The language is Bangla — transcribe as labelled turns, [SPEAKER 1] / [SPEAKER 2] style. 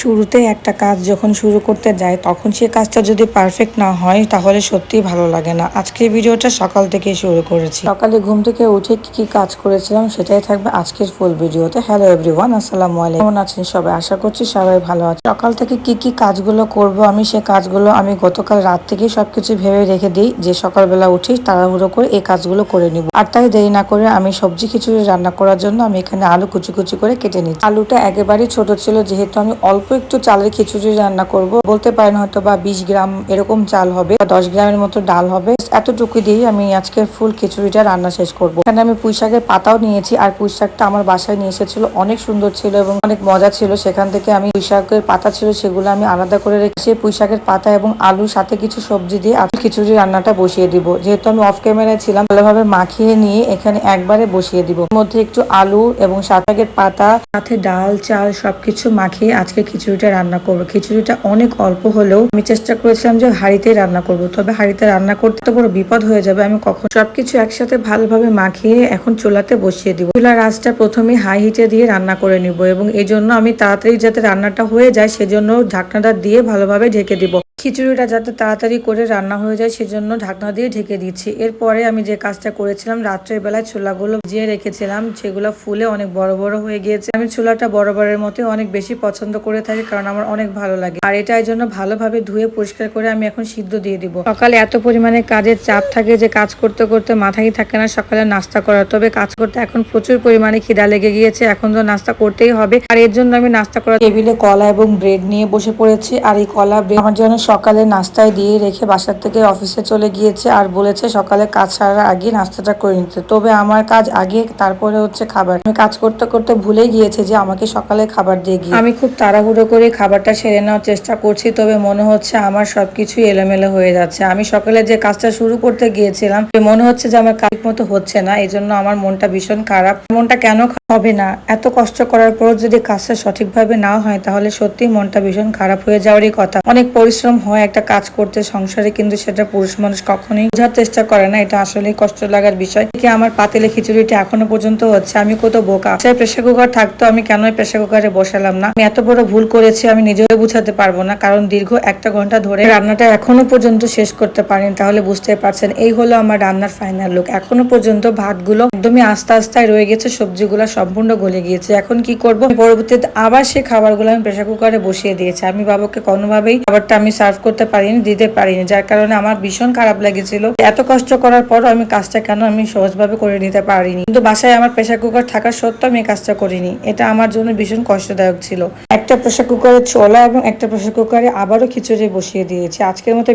[SPEAKER 1] শুরুতে একটা কাজ যখন শুরু করতে যাই তখন সে কাজটা যদি পারফেক্ট না হয়, তাহলে সত্যিই ভালো লাগে না। আজকের ভিডিওটা সকাল থেকে শুরু করেছি। সকালে ঘুম থেকে উঠে কি কি কাজ করেছিলাম, সেটাই থাকবে আজকের ফুল ভিডিওতে হ্যালো এভরিওয়ান আসসালামু আলাইকুম। কেমন আছেন সবাই? আশা করছি সবাই ভালো আছে সকাল থেকে কি কি কাজগুলো করব আমি, সে কাজগুলো আমি গতকাল রাত থেকেই সবকিছু ভেবে রেখে দিই, যে সকালবেলা উঠি তাড়াহুড়ো করে এই কাজগুলো করে নিব। আর তাই দেরি না করে আমি সবজি খিচুড়ি রান্না করার জন্য আমি এখানে আলু কুচি কুচি করে কেটে নিচ্ছি। আলুটা একেবারেই ছোট ছিল, যেহেতু আমি অল্প একটু চালের খিচুড়ি রান্না করব। বলতে পারেন হয়তো বা বিশ গ্রাম এরকম চাল হবে বা দশ গ্রামের মতো ডাল হবে। এতটুকু দিয়ে আমি আজকে ফুল খিচুড়িটা রান্না শেষ করব। এখানে আমি পুঁই শাকের পাতাও নিয়েছি আর পুঁই শাকটা আমার বাসায় নিয়ে এসেছিল। অনেক সুন্দর ছিল এবং অনেক মজা ছিল। সেখান থেকে আমি পুঁই শাকের পাতা ছিল সেগুলো আমি আলাদা করে রেখেছি পুঁই শাকের পাতা এবং আলুর সাথে কিছু সবজি দিয়ে আলু খিচুড়ি রান্নাটা বসিয়ে দিব। যেহেতু আমি অফ ক্যামেরায় ছিলাম, ভালোভাবে মাখিয়ে নিয়ে এখানে একবারে বসিয়ে দিব। মধ্যে একটু আলু এবং শাকের পাতা, সাথে ডাল, চাল সবকিছু মাখিয়ে আজকে খিচুড়িটা রান্না করব। খিচুড়িটা অনেক অল্প হলেও আমি চেষ্টা করেছিলাম যে হাঁড়িতে রান্না করব। তবে হাঁড়িতে রান্না করতে তো বড় বিপদ হয়ে যাবে। আমি কখন সবকিছু একসাথে ভালোভাবে মাখিয়ে এখন চুলাতে বসিয়ে দিব। চুলার আঁচটা প্রথমে হাই হিটে দিয়ে রান্না করে নিব এবং এই জন্য আমি তাড়াতাড়ি যাতে রান্নাটা হয়ে যায়, সেজন্য ঢাকনাটা দিয়ে ভালোভাবে ঢেকে দিব। খিচুড়িটা যাতে তাড়াতাড়ি করে রান্না হয়ে যায় সেজন্য ঢাকনা দিয়ে ঢেকে দিচ্ছি। এরপরে আমি যে কাজটা করেছিলাম, রাত্রের বেলায় ছোলাগুলো ভিজিয়ে রেখেছিলাম, সেগুলো ফুলে অনেক বড় বড় হয়ে গিয়েছে। আমি ছোলাটা বরাবরের মতো অনেক বেশি পছন্দ করে থাকি কারণ আমার অনেক ভালো লাগে। আর এটা এই জন্য ভালোভাবে ধুয়ে পরিষ্কার করে আমি এখন সিদ্ধ দিয়ে দিব। সকালে এত পরিমাণে কাজের চাপ থাকে যে কাজ করতে করতে মাথায় থাকে না সকালে নাস্তা করা তবে কাজ করতে এখন প্রচুর পরিমাণে খিদা লেগে গিয়েছে, এখন তো নাস্তা করতেই হবে। আর এর জন্য আমি নাস্তা করার টেবিলে কলা এবং ব্রেড নিয়ে বসে পড়েছি। আর এই কলা ব্রেড আমার জন্য সকালে নাস্তায় দিয়ে রেখে বাসার থেকে অফিসে চলে গিয়েছে আর বলেছে সকালে কাজ সারার আগে নাস্তাটা করে নিতে। তবে আমার কাজ আগে, তারপরে হচ্ছে খাবার। আমি কাজ করতে করতে ভুলে গিয়েছে যে আমাকে সকালে খাবার দিয়ে গিয়ে। আমি খুব তাড়াহুড়ো করে খাবারটা সেরে নেওয়ার চেষ্টা করছি, তবে মনে হচ্ছে আমার সবকিছুই এলোমেলো হয়ে যাচ্ছে। আমি সকালে যে কাজটা শুরু করতে গিয়েছিলাম মনে হচ্ছে যে আমার কাজ মতো হচ্ছে না এই জন্য আমার মনটা ভীষণ খারাপ। মনটা কেন হবে না? এত কষ্ট করার পর যদি কাজটা সঠিকভাবে না হয়, তাহলে সত্যি মনটা ভীষণ খারাপ হয়ে যাওয়ারই কথা। অনেক পরিশ্রম হয় একটা কাজ করতে সংসারে, কিন্তু সেটা পুরুষ মানুষ কখনোই বোঝার চেষ্টা করে না। এটা আসলেই কষ্ট লাগার বিষয়। কি আমার পাতিলে খিচুড়িটা এখনও পর্যন্ত হচ্ছে। আমি কত বোকা। সে প্রেসার কুকার থাকতো, আমি কেন প্রেসার কুকারে বসালাম না? আমি এত বড় ভুল করেছি, আমি নিজেও বুঝাতে পারব না, কারণ দীর্ঘ একটা ঘণ্টা ধরে রান্নাটা এখনও পর্যন্ত শেষ করতে পারিনি। তাহলে বুঝতে পারছেন, এই হলো আমার রান্নার ফাইনাল লুক এখনও পর্যন্ত ভাতগুলো একদমই আস্তে আস্তে রয়ে গেছে, সবজিগুলো সম্পূর্ণ গলে গিয়েছে। এখন কি করব? পরবর্তীতে আবার সেই খাবারগুলো আমি প্রেসার কুকারে বসিয়ে দিয়েছি। আমি বাবাকে কোনোভাবেই খাবারটা আমি সার্ভ করতে পারিনি, দিতে পারিনি। যার কারণে আমার ভীষণ খারাপ লেগেছিল। এত কষ্ট করার পরও আমি কাজটা কেন আমি সহজভাবে করে নিতে পারিনি। কিন্তু বাসায় আমার প্রেশার কুকার থাকা সত্ত্বেও আমি কাজটা করিনি। এটা আমার জন্য ভীষণ কষ্টদায়ক ছিল। একটা প্রেশার কুকারে ছোলা এবং একটা প্রেশার কুকারে আবারও খিচুড়ি বসিয়ে দিয়েছি। আজকের মতো